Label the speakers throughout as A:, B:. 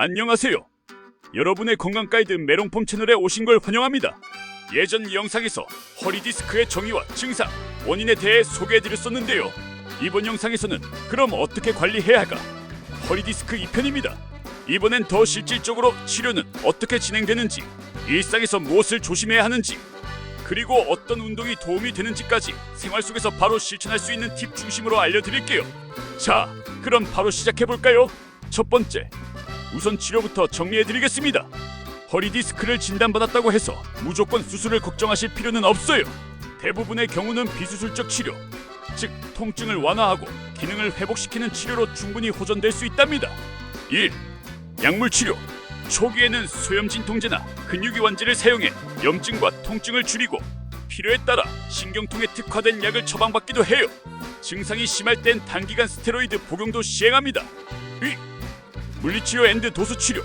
A: 안녕하세요. 여러분의 건강 가이드 메롱폼 채널에 오신 걸 환영합니다. 예전 영상에서 허리 디스크의 정의와 증상, 원인에 대해 소개해드렸었는데요. 이번 영상에서는 그럼 어떻게 관리해야 할까? 허리 디스크 2편입니다. 이번엔 더 실질적으로 치료는 어떻게 진행되는지, 일상에서 무엇을 조심해야 하는지, 그리고 어떤 운동이 도움이 되는지까지 생활 속에서 바로 실천할 수 있는 팁 중심으로 알려드릴게요. 자, 그럼 바로 시작해볼까요? 첫 번째, 우선 치료부터 정리해드리겠습니다. 허리 디스크를 진단받았다고 해서 무조건 수술을 걱정하실 필요는 없어요. 대부분의 경우는 비수술적 치료, 즉 통증을 완화하고 기능을 회복시키는 치료로 충분히 호전될 수 있답니다. 1. 약물 치료. 초기에는 소염 진통제나 근육 이완제를 사용해 염증과 통증을 줄이고 필요에 따라 신경통에 특화된 약을 처방받기도 해요. 증상이 심할 땐 단기간 스테로이드 복용도 시행합니다. 2. 물리치료 앤드 도수치료,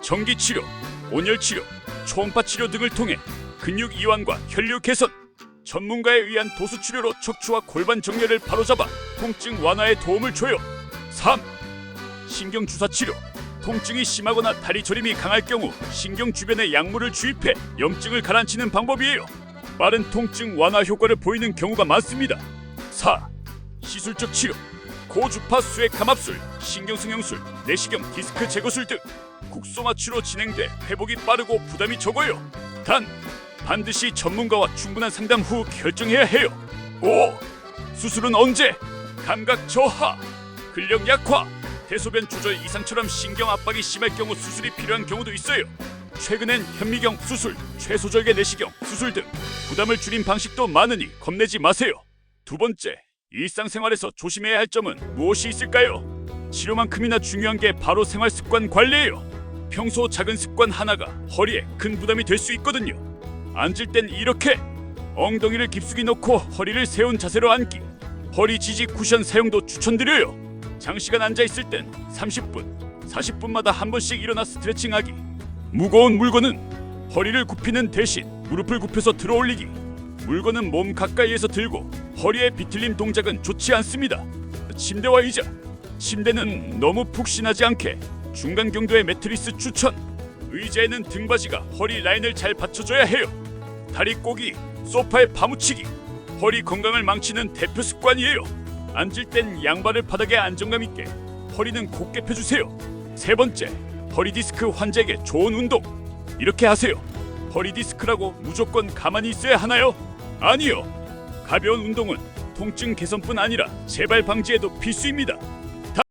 A: 전기치료, 온열치료, 초음파 치료 등을 통해 근육 이완과 혈류 개선, 전문가에 의한 도수치료로 척추와 골반 정렬을 바로잡아 통증 완화에 도움을 줘요. 3. 신경 주사 치료. 통증이 심하거나 다리 저림이 강할 경우 신경 주변에 약물을 주입해 염증을 가라앉히는 방법이에요. 빠른 통증 완화 효과를 보이는 경우가 많습니다. 4. 시술적 치료. 고주파 수액 감압술, 신경승용술, 내시경 디스크 제거술 등 국소 마취로 진행돼 회복이 빠르고 부담이 적어요. 단 반드시 전문가와 충분한 상담 후 결정해야 해요. 5. 수술은 언제? 감각 저하, 근력 약화, 대소변 조절 이상처럼 신경 압박이 심할 경우 수술이 필요한 경우도 있어요. 최근엔 현미경 수술, 최소절개 내시경 수술 등 부담을 줄인 방식도 많으니 겁내지 마세요. 두 번째, 일상생활에서 조심해야 할 점은 무엇이 있을까요? 치료만큼이나 중요한 게 바로 생활 습관 관리예요. 평소 작은 습관 하나가 허리에 큰 부담이 될 수 있거든요. 앉을 땐 이렇게 엉덩이를 깊숙이 놓고 허리를 세운 자세로 앉기. 허리 지지 쿠션 사용도 추천드려요. 장시간 앉아 있을 땐 30분, 40분마다 한 번씩 일어나 스트레칭하기. 무거운 물건은 허리를 굽히는 대신 무릎을 굽혀서 들어 올리기. 물건은 몸 가까이에서 들고 허리에 비틀림 동작은 좋지 않습니다. 침대와 의자. 침대는 너무 푹신하지 않게 중간 경도의 매트리스 추천. 의자에는 등받이가 허리 라인을 잘 받쳐줘야 해요. 다리 꼬기, 소파에 파묻히기. 허리 건강을 망치는 대표 습관이에요. 앉을 땐 양발을 바닥에 안정감 있게, 허리는 곧게 펴주세요. 세 번째, 허리 디스크 환자에게 좋은 운동. 이렇게 하세요. 허리 디스크라고 무조건 가만히 있어야 하나요? 아니요. 가벼운 운동은 통증 개선뿐 아니라 재발 방지에도 필수입니다.